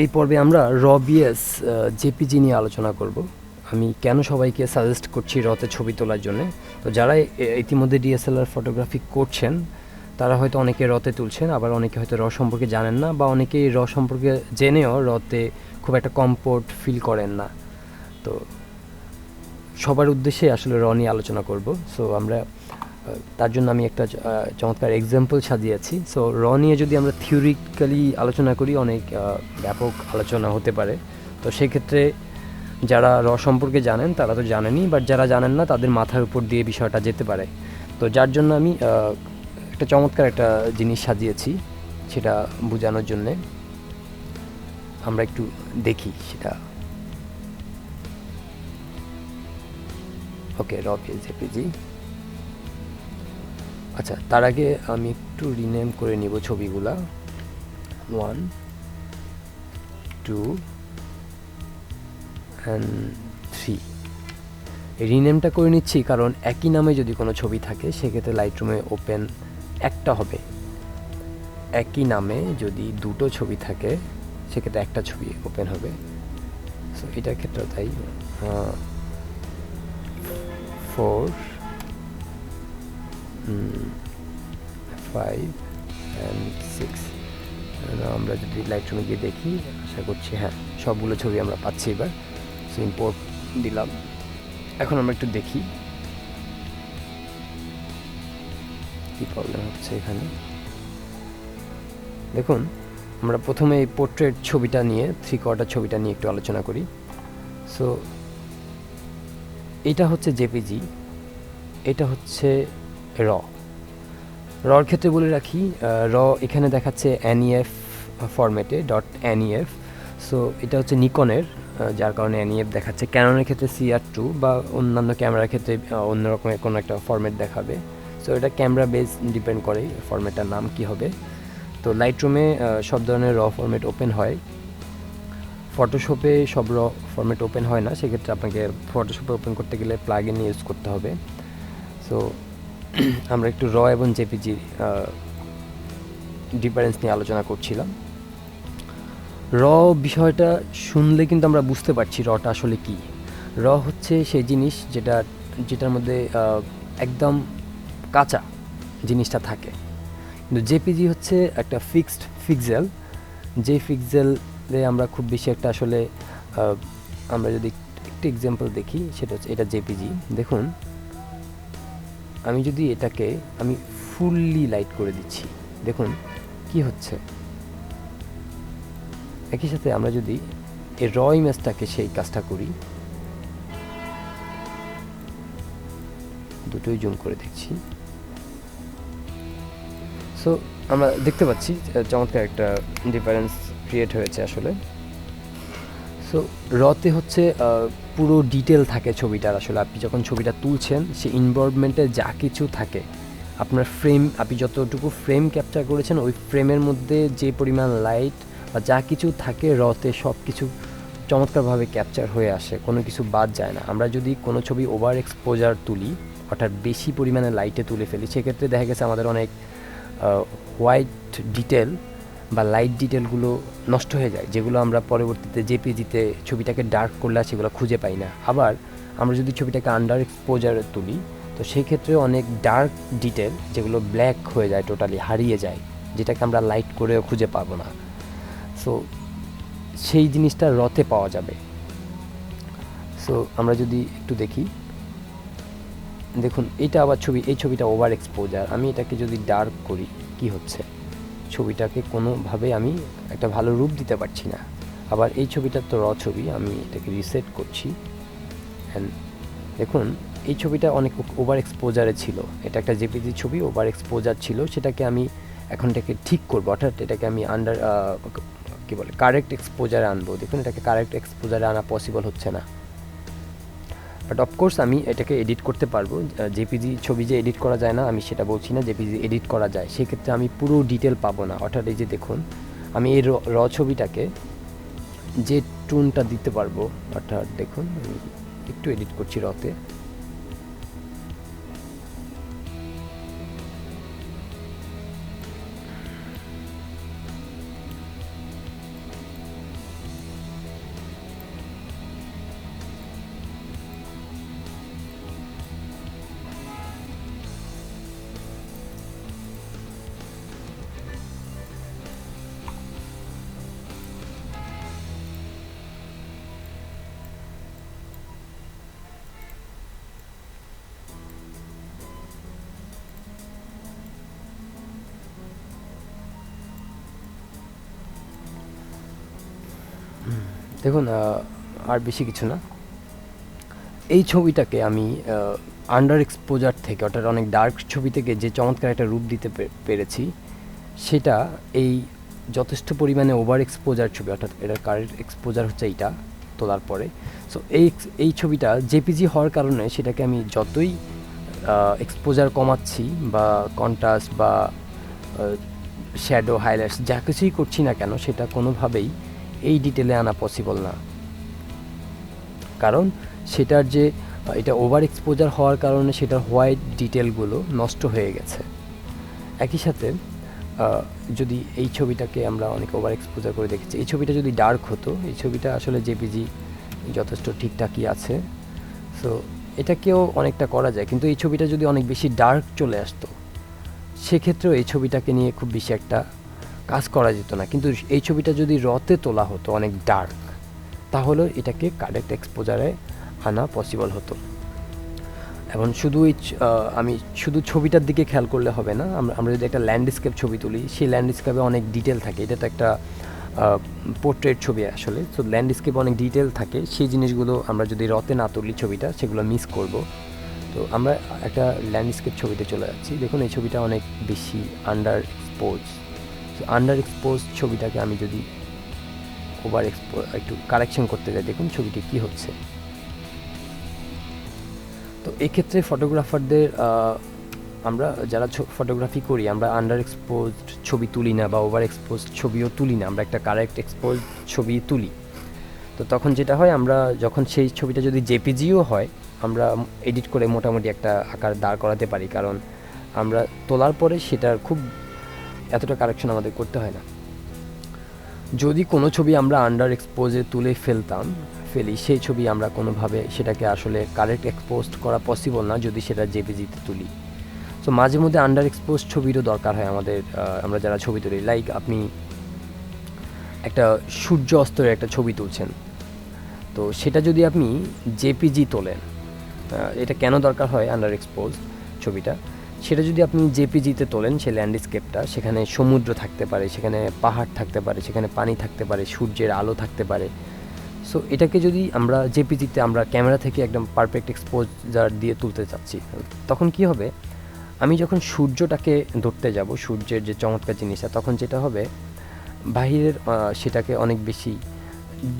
এই পর্বে আমরা রবিএস জেপিজি নিয়ে আলোচনা করব। আমি কেন সবাইকে সাজেস্ট করছি রতে ছবি তোলার জন্য? তো যারা ইতিমধ্যে ডিএসএলআর ফটোগ্রাফি করছেন, তারা হয়তো অনেকে রতে তুলছেন, আবার অনেকে হয়তো র সম্পর্কে জানেন না, বা অনেকেই র সম্পর্কে জেনেও রতে খুব একটা কমফোর্ট ফিল করেন না। তো সবার উদ্দেশ্যে আসলে র নিয়ে আলোচনা করব। সো আমরা তার জন্য আমি একটা চমৎকার এক্সাম্পল সাজিয়েছি। সো র নিয়ে যদি আমরা থিওরিক্যালি আলোচনা করি, অনেক ব্যাপক আলোচনা হতে পারে। তো সেক্ষেত্রে যারা র সম্পর্কে জানেন, তারা তো জানেনই বাট যারা জানেন না, তাদের মাথার উপর দিয়ে বিষয়টা যেতে পারে। তো যার জন্য আমি একটা চমৎকার একটা জিনিস সাজিয়েছি, সেটা বোঝানোর জন্যে। আমরা একটু দেখি সেটা। ওকে রবি জেপিজি আচ্ছা তার আগে আমি একটু রিনেম করে নিব ছবিগুলা। ওয়ান টু অ্যান্ড থ্রি রিনেমটা করে নিচ্ছি কারণ একই নামে যদি কোনো ছবি থাকে, সেক্ষেত্রে লাইটরুমে ওপেন একটা হবে। একই নামে যদি দুটো ছবি থাকে, সেক্ষেত্রে একটা ছবি ওপেন হবে। সো এটার ক্ষেত্রেও তাই ফোর ফাইভ অ্যান্ড সিক্স আমরা যদি লাইট গিয়ে দেখি, আশা করছি হ্যাঁ সবগুলো ছবি আমরা পাচ্ছি এবার। সো ইম্পোর্ট দিলাম। এখন আমরা একটু দেখি কী প্রবলেম হচ্ছে এখানে। দেখুন, আমরা প্রথমে এই পোর্ট্রেট ছবিটা নিয়ে থ্রি কোয়ার্টার ছবিটা নিয়ে একটু আলোচনা করি। সো এটা হচ্ছে জেপিজি এটা হচ্ছে র। রর ক্ষেত্রে বলে রাখি র এখানে দেখাচ্ছে এনইএফ ফরম্যাটে ডট এনইএফ সো এটা হচ্ছে নিকনের যার কারণে এনইএফ দেখাচ্ছে। ক্যাননের ক্ষেত্রে সিআর টু বা অন্যান্য ক্যামেরার ক্ষেত্রে আহ, অন্য রকমের কোনো একটা ফরম্যাট দেখাবে। সো এটা ক্যামেরা বেস ডিপেন্ড করে ফরম্যাটটার নাম কি হবে। তো লাইটরুমে সব ধরনের র ফরম্যাট ওপেন হয়। ফটোশপে সব র ফরম্যাট ওপেন হয় না সেক্ষেত্রে আপনাকে ফটোশপে ওপেন করতে গেলে প্লাগ ইন ইউজ করতে হবে। সো আমরা একটু র এবং জেপিজির ডিফারেন্স নিয়ে আলোচনা করছিলাম। র বিষয়টা শুনলে কিন্তু আমরা বুঝতে পারছি রটা আসলে কি। র হচ্ছে সেই জিনিস যেটা, যেটার মধ্যে একদম কাঁচা জিনিসটা থাকে। কিন্তু জেপিজি হচ্ছে একটা ফিক্সড ফিক্সেল যে ফিক্সেলে আমরা খুব বেশি একটা আসলে আমরা যদি একটু এক্সাম্পল দেখি, সেটা হচ্ছে এটা জেপিজি। দেখুন আমি যদি এটাকে আমি ফুললি লাইট করে দিচ্ছি, দেখুন কি হচ্ছে। একই সাথে আমরা যদি এই র ইমেজটাকে সেই কাজটা করি, দুটোই জুম করে দেখছি। সো আমরা দেখতে পাচ্ছি চমৎকার একটা ডিফারেন্স ক্রিয়েট হয়েছে আসলে। সো রতে হচ্ছে পুরো ডিটেল থাকে ছবিটার। আসলে আপনি যখন ছবিটা তুলছেন, সে ইনভলভমেন্টে যা কিছু থাকে, আপনার ফ্রেম আপনি যতটুকু ফ্রেম ক্যাপচার করেছেন, ওই ফ্রেমের মধ্যে যে পরিমাণ লাইট বা যা কিছু থাকে রতে সব কিছু চমৎকারভাবে ক্যাপচার হয়ে আসে, কোনো কিছু বাদ যায় না। আমরা যদি কোনো ছবি ওভার এক্সপোজার তুলি অর্থাৎ বেশি পরিমাণে লাইটে তুলে ফেলি, সেক্ষেত্রে দেখা গেছে আমাদের অনেক হোয়াইট ডিটেল বা লাইট ডিটেলগুলো নষ্ট হয়ে যায়, যেগুলো আমরা পরবর্তীতে জেপিজিতে ছবিটাকে ডার্ক করলে সেগুলো খুঁজে পাই না। আবার আমরা যদি ছবিটাকে আন্ডার এক্সপোজারে তুলি, তো সেই ক্ষেত্রে অনেক ডার্ক ডিটেল যেগুলো ব্ল্যাক হয়ে যায় টোটালি হারিয়ে যায়, যেটাকে আমরা লাইট করেও খুঁজে পাবো না। সো সেই জিনিসটা রতে পাওয়া যাবে। সো আমরা যদি একটু দেখি, দেখুন, এটা আবার ছবি, এই ছবিটা ওভার এক্সপোজার আমি এটাকে যদি ডার্ক করি, কি হচ্ছে? ছবিটাকে কোনোভাবে আমি একটা ভালো রূপ দিতে পারছি না। আবার এই ছবিটা তো র ছবি, আমি এটাকে রিসেট করছি। অ্যান্ড দেখুন, এই ছবিটা অনেক ওভার এক্সপোজারে ছিল। এটা একটা জেপিজি ছবি ওভার এক্সপোজার ছিল। সেটাকে আমি এখন এটাকে ঠিক করব। অর্থাৎ এটাকে আমি আন্ডার কী বলে কারেক্ট এক্সপোজারে আনব। দেখুন, এটাকে কারেক্ট এক্সপোজারে আনা পসিবল হচ্ছে না। বাট অফকোর্স আমি এটাকে এডিট করতে পারব। জেপিজি ছবি যে এডিট করা যায় না, আমি সেটা বলছি না জেপিজি এডিট করা যায়। সেক্ষেত্রে আমি পুরো ডিটেল পাবো না। অর্থাৎ এই যে দেখুন, আমি এই র- ছবিটাকে যে টুনটা দিতে পারব, অর্থাৎ দেখুন একটু এডিট করছি রতে। দেখুন আর বেশি কিছু না। এই ছবিটাকে আমি আন্ডার এক্সপোজার থেকে, অর্থাৎ অনেক ডার্ক ছবি থেকে যে চমৎকার একটা রূপ দিতে পেরেছি, সেটা এই যথেষ্ট পরিমাণে ওভার এক্সপোজার ছবি, অর্থাৎ এটার কারেন্ট এক্সপোজার হচ্ছে এইটা, তোলার পরে। সো এই এই ছবিটা জেপিজি হওয়ার কারণে সেটাকে আমি যতই এক্সপোজার কমাচ্ছি বা কন্ট্রাস্ট বা শ্যাডো হাইলাইটস যা কিছুই করছি না কেন, সেটা কোনোভাবেই এই ডিটেলে আনা পসিবল না। কারণ সেটার যে, এটা ওভার এক্সপোজার হওয়ার কারণে সেটার হোয়াইট ডিটেলগুলো নষ্ট হয়ে গেছে। একই সাথে যদি এই ছবিটাকে আমরা অনেক ওভার এক্সপোজার করে দেখেছি, এই ছবিটা যদি ডার্ক হতো, এই ছবিটা আসলে জেপিজি যথেষ্ট ঠিকঠাকই আছে। সো এটাকেও অনেকটা করা যায়। কিন্তু এই ছবিটা যদি অনেক বেশি ডার্ক চলে আসতো, সেক্ষেত্রেও এই ছবিটাকে নিয়ে খুব বেশি একটা কাজ করা যেত না। কিন্তু এই ছবিটা যদি রতে তোলা হতো, অনেক ডার্ক তাহলে এটাকে কারেক্ট এক্সপোজারে আনা পসিবল হতো। এবং শুধু এই আমি শুধু ছবিটার দিকে খেয়াল করলে হবে না, আমরা আমরা যদি একটা ল্যান্ডস্কেপ ছবি তুলি, সেই ল্যান্ডস্কেপে অনেক ডিটেল থাকে। এটা তো একটা পোর্ট্রেট ছবি আসলে। তো ল্যান্ডস্কেপে অনেক ডিটেল থাকে। সেই জিনিসগুলো আমরা যদি রতে না তুলি ছবিটা, সেগুলো মিস করব। তো আমরা একটা ল্যান্ডস্কেপ ছবিতে চলে যাচ্ছি। দেখুন, এই ছবিটা অনেক বেশি আন্ডার এক্সপোজ আন্ডার এক্সপোজ ছবিটাকে আমি যদি ওভার এক্সপো একটু কারেকশন করতে যাই, দেখুন ছবিটি কী হচ্ছে। তো এক্ষেত্রে ফটোগ্রাফারদের আমরা যারা ফটোগ্রাফি করি, আমরা আন্ডার এক্সপোজ ছবি তুলি না বা ওভার এক্সপোজ ছবিও তুলি না, আমরা একটা কারেক্ট এক্সপোজ ছবি তুলি। তো তখন যেটা হয়, আমরা যখন সেই ছবিটা যদি জেপিজিও হয়, আমরা এডিট করে মোটামুটি একটা আকার দাঁড় করাতে পারি। কারণ আমরা তোলার পরে সেটার খুব এতটা কারেকশন আমাদের করতে হয় না। যদি কোনো ছবি আমরা আন্ডার এক্সপোজে তুলে ফেলতাম, ফেলি, সেই ছবি আমরা কোনোভাবে সেটাকে আসলে কারেক্ট এক্সপোজ করা পসিবল না, যদি সেটা জেপিজিতে তুলি। সো মাঝে মধ্যে আন্ডার এক্সপোজ ছবিরও দরকার হয় আমাদের আমরা যারা ছবি তুলি। লাইক আপনি একটা সূর্য অস্তরের একটা ছবি তুলছেন। তো সেটা যদি আপনি জেপিজি তোলেন এটা কেন দরকার হয় আন্ডার এক্সপোজ ছবিটা? সেটা যদি আপনি জেপিজিতে তোলেন, সে ল্যান্ডস্কেপটা, সেখানে সমুদ্র থাকতে পারে, সেখানে পাহাড় থাকতে পারে, সেখানে পানি থাকতে পারে, সূর্যের আলো থাকতে পারে। সো এটাকে যদি আমরা জেপিজিতে আমরা ক্যামেরা থেকে একদম পারফেক্ট এক্সপোজার দিয়ে তুলতে চাচ্ছি, তখন কি হবে? আমি যখন সূর্যটাকে ধরতে যাব, সূর্যের যে চমৎকার জিনিসটা, তখন যেটা হবে, বাহিরের সেটাকে অনেক বেশি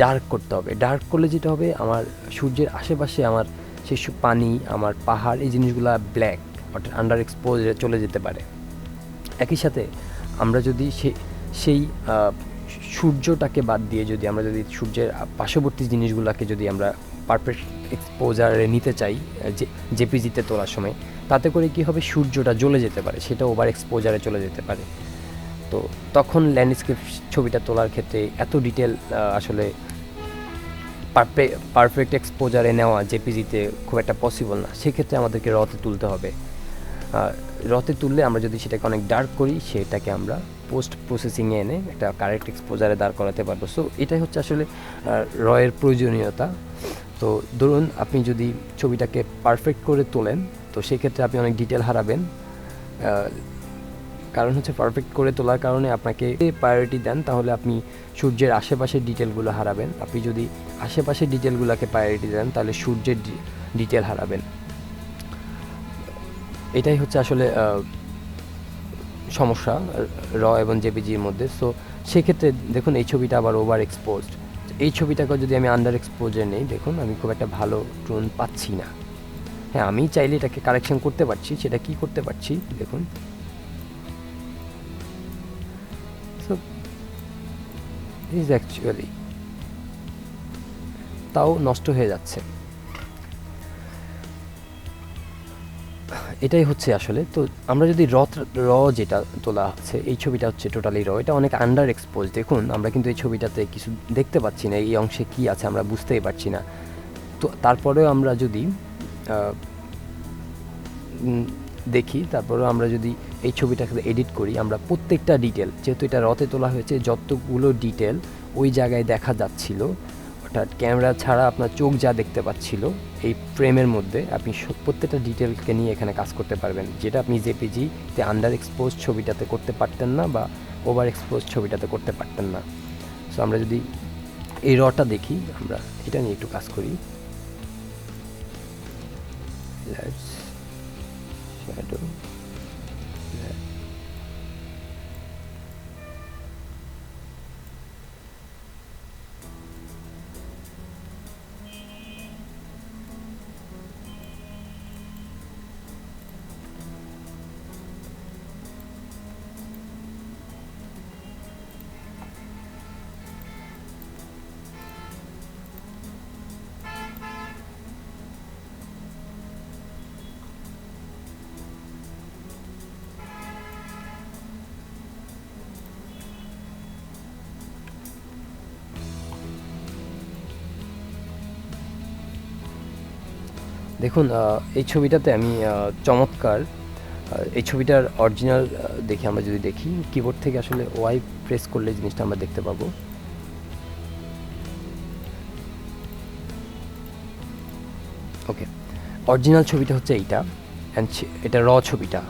ডার্ক করতে হবে। ডার্ক করলে যেটা হবে, আমার সূর্যের আশেপাশে আমার সেই পানি, আমার পাহাড়, এই জিনিসগুলো ব্ল্যাক আন্ডার এক্সপোজে চলে যেতে পারে। একই সাথে আমরা যদি সে, সেই সূর্যটাকে বাদ দিয়ে যদি আমরা যদি সূর্যের পার্শ্ববর্তী জিনিসগুলোকে যদি আমরা পারফেক্ট এক্সপোজারে নিতে চাই, যে জেপিজিতে তোলার সময়, তাতে করে কি হবে? সূর্যটা জ্বলে যেতে পারে, সেটা ওভার এক্সপোজারে চলে যেতে পারে। তো তখন ল্যান্ডস্কেপ ছবিটা তোলার ক্ষেত্রে এত ডিটেল আসলে পারফেক্ট এক্সপোজারে নেওয়া জেপিজিতে খুব একটা পসিবল না। সেক্ষেত্রে আমাদেরকে রতে তুলতে হবে। রতে তুললে আমরা যদি সেটাকে অনেক ডার্ক করি, সেটাকে আমরা পোস্ট প্রসেসিংয়ে এনে একটা কারেক্ট এক্সপোজারে দাঁড় করাতে পারব। সো এটাই হচ্ছে আসলে রয়ের প্রয়োজনীয়তা। তো ধরুন, আপনি যদি ছবিটাকে পারফেক্ট করে তোলেন, তো সেক্ষেত্রে আপনি অনেক ডিটেল হারাবেন। কারণ হচ্ছে পারফেক্ট করে তোলার কারণে আপনাকে প্রায়োরিটি দেন, তাহলে আপনি সূর্যের আশেপাশের ডিটেলগুলো হারাবেন। আপনি যদি আশেপাশের ডিটেলগুলোকে প্রায়োরিটি দেন, তাহলে সূর্যের ডিটেল হারাবেন। এটাই হচ্ছে আসলে সমস্যা র এবং জেপিজির মধ্যে। সো সেক্ষেত্রে দেখুন, এই ছবিটা আবার ওভার এক্সপোজড এই ছবিটাকে যদি আমি আন্ডার এক্সপোজে নেই, দেখুন, আমি খুব একটা ভালো টোন পাচ্ছি না। হ্যাঁ আমি চাইলে এটাকে কারেকশন করতে পারছি, সেটা কি করতে পারছি, দেখুন। ইজ অ্যাকচুয়ালি তাও নষ্ট হয়ে যাচ্ছে। এটাই হচ্ছে আসলে। তো আমরা যদি র র যেটা তোলা আছে, এই ছবিটা হচ্ছে টোটালি র। এটা অনেক আন্ডার এক্সপোজ দেখুন, আমরা কিন্তু এই ছবিটাতে কিছু দেখতে পাচ্ছি না, এই অংশে কি আছে আমরা বুঝতেই পারছি না। তো তারপরেও আমরা যদি দেখি, তারপরেও আমরা যদি এই ছবিটাকে এডিট করি, আমরা প্রত্যেকটা ডিটেল যেহেতু এটা রতে তোলা হয়েছে, যতগুলো ডিটেল ওই জায়গায় দেখা যাচ্ছিল অর্থাৎ ক্যামেরা ছাড়া আপনার চোখ যা দেখতে পাচ্ছিল, এই ফ্রেমের মধ্যে আপনি প্রত্যেকটা ডিটেলকে নিয়ে এখানে কাজ করতে পারবেন। যেটা আপনি জেপিজিতে আন্ডার এক্সপোজ ছবিটাতে করতে পারতেন না বা ওভার এক্সপোজ ছবিটাতে করতে পারতেন না। সো আমরা যদি এই রটা দেখি, আমরা এটা নিয়ে একটু কাজ করি। শ্যাডো দেখুন এই ছবিটাতে আমি চমৎকার এই ছবিটার অরিজিনাল দেখি আমরা যদি দেখি কিবোর্ড থেকে আসলে ওয়াই প্রেস করলে জিনিসটা আমরা দেখতে পাবো। ওকে অরিজিনাল ছবিটা হচ্ছে এইটা অ্যান্ড এটা র ছবিটা।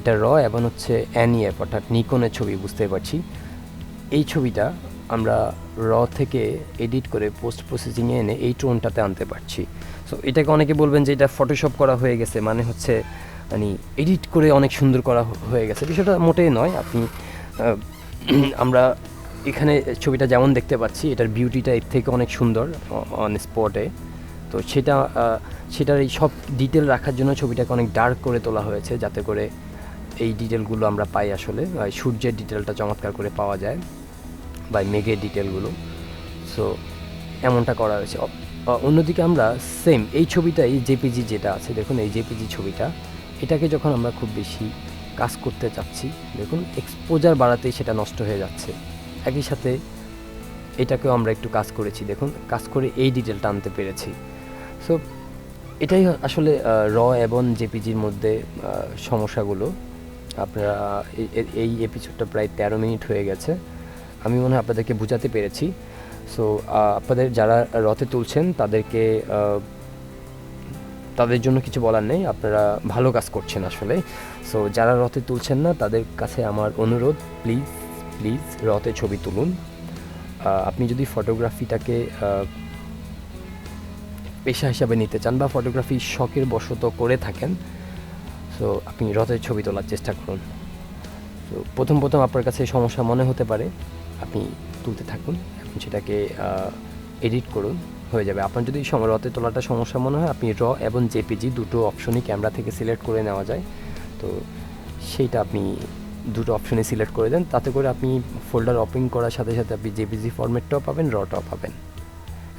এটা র এবং হচ্ছে অ্যানিএফ অর্থাৎ নিকনের ছবি বুঝতে পারছি। এই ছবিটা আমরা র থেকে এডিট করে পোস্ট প্রসেসিংয়ে এনে এই টোনটাতে আনতে পারছি। সো এটাকে অনেকে বলবেন যে এটা ফটোশপ করা হয়ে গেছে মানে হচ্ছে মানে এডিট করে অনেক সুন্দর করা হয়ে গেছে। বিষয়টা মোটেই নয়, আপনি আমরা এখানে ছবিটা যেমন দেখতে পাচ্ছি, এটার বিউটিটা এর থেকে অনেক সুন্দর অন স্পটে তো সেটা সেটার এই সব ডিটেল রাখার জন্য ছবিটাকে অনেক ডার্ক করে তোলা হয়েছে, যাতে করে এই ডিটেলগুলো আমরা পাই আসলে সূর্যের ডিটেলটা চমৎকার করে পাওয়া যায়। বা মেঘের ডিটেলগুলো সো এমনটা করা হয়েছে। অন্যদিকে আমরা সেম এই ছবিটাই জেপিজি যেটা আছে, দেখুন এই জেপিজি ছবিটা, এটাকে যখন আমরা খুব বেশি কাজ করতে চাচ্ছি, দেখুন এক্সপোজার বাড়াতেই সেটা নষ্ট হয়ে যাচ্ছে। একই সাথে এটাকেও আমরা একটু কাজ করেছি, দেখুন কাজ করে এই ডিটেলটা আনতে পেরেছি। সো এটাই আসলে র এবং জেপিজির মধ্যে সমস্যাগুলো। আপনারা এই এপিসোডটা প্রায় তেরো মিনিট হয়ে গেছে। আমি মনে হয় আপনাদেরকে বোঝাতে পেরেছি। সো আপনাদের যারা রথে তুলছেন, তাদেরকে তাদের জন্য কিছু বলার নেই। আপনারা ভালো কাজ করছেন আসলে। সো যারা রথে তুলছেন না, তাদের কাছে আমার অনুরোধ প্লিজ প্লিজ রথে ছবি তুলুন। আপনি যদি ফটোগ্রাফিটাকে পেশা হিসাবে নিতে চান বা ফটোগ্রাফি শখের বশত করে থাকেন সো আপনি রথের ছবি তোলার চেষ্টা করুন। তো প্রথম প্রথম আপনার কাছে সমস্যা মনে হতে পারে। আপনি তুলতে থাকুন। এখন সেটাকে এডিট করুন, হয়ে যাবে। আপনার যদি রথে তোলাটা সমস্যা মনে হয়, আপনি র এবং জেপিজি দুটো অপশনই ক্যামেরা থেকে সিলেক্ট করে নেওয়া যায়। তো সেইটা আপনি দুটো অপশনে সিলেক্ট করে দেন। তাতে করে আপনি ফোল্ডার ওপেন করার সাথে সাথে আপনি জেপিজি ফরম্যাটটাও পাবেন রটাও পাবেন।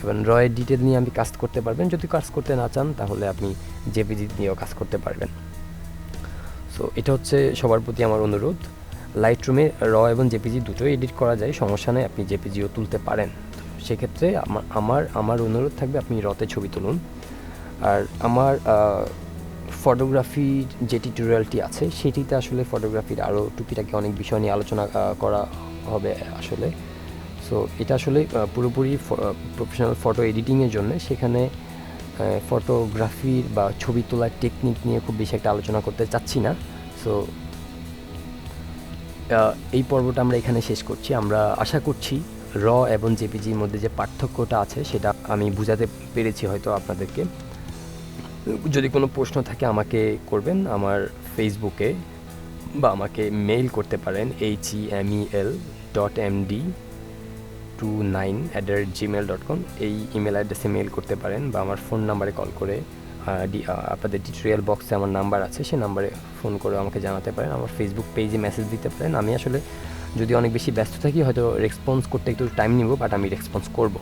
এবং রয়ের ডিটেল নিয়ে আপনি কাজ করতে পারবেন। যদি কাজ করতে না চান, তাহলে আপনি জেপিজি নিয়েও কাজ করতে পারবেন। সো এটা হচ্ছে সবার প্রতি আমার অনুরোধ। লাইট রুমে র এবং জেপিজি দুটোই এডিট করা যায়, সমস্যা নেই, আপনি জেপিজিও তুলতে পারেন। সেক্ষেত্রে আমার আমার আমার অনুরোধ থাকবে আপনি রতে ছবি তুলুন। আর আমার ফটোগ্রাফির যে টিউটোরিয়ালটি আছে, সেটিতে আসলে ফটোগ্রাফির আরও টুকিটাকি অনেক বিষয় নিয়ে আলোচনা করা হবে আসলে। সো এটা আসলে পুরোপুরি প্রফেশনাল ফটো এডিটিংয়ের জন্য। সেখানে ফটোগ্রাফির বা ছবি তোলার টেকনিক নিয়ে খুব বেশি একটা আলোচনা করতে চাচ্ছি না। সো এই পর্বটা আমরা এখানে শেষ করছি। আমরা আশা করছি র এবং জেপিজির মধ্যে যে পার্থক্যটা আছে, সেটা আমি বুঝাতে পেরেছি হয়তো আপনাদেরকে। যদি কোনো প্রশ্ন থাকে, আমাকে করবেন। আমার ফেসবুকে বা আমাকে মেইল করতে পারেন H E M E L dot M D two nine at the rate Gmail dot com এই ইমেল অ্যাড্রেসে মেইল করতে পারেন বা আমার ফোন নাম্বারে কল করে আপনাদের টিউটোরিয়াল বক্সে আমার নাম্বার আছে, সেই নাম্বারে ফোন করে আমাকে জানাতে পারেন। আমার ফেসবুক পেজে মেসেজ দিতে পারেন। আমি আসলে যদি অনেক বেশি ব্যস্ত থাকি, হয়তো রেসপন্স করতে একটু টাইম নিব বাট আমি রেসপন্স করব।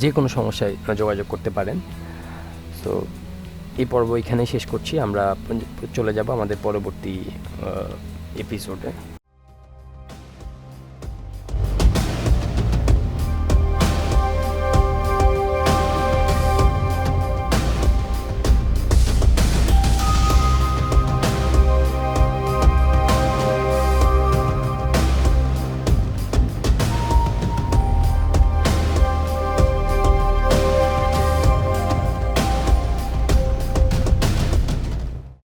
যে কোনো সমস্যায় যোগাযোগ করতে পারেন। সো এই পর্ব এখানেই শেষ করছি। আমরা চলে যাব আমাদের পরবর্তী এপিসোডে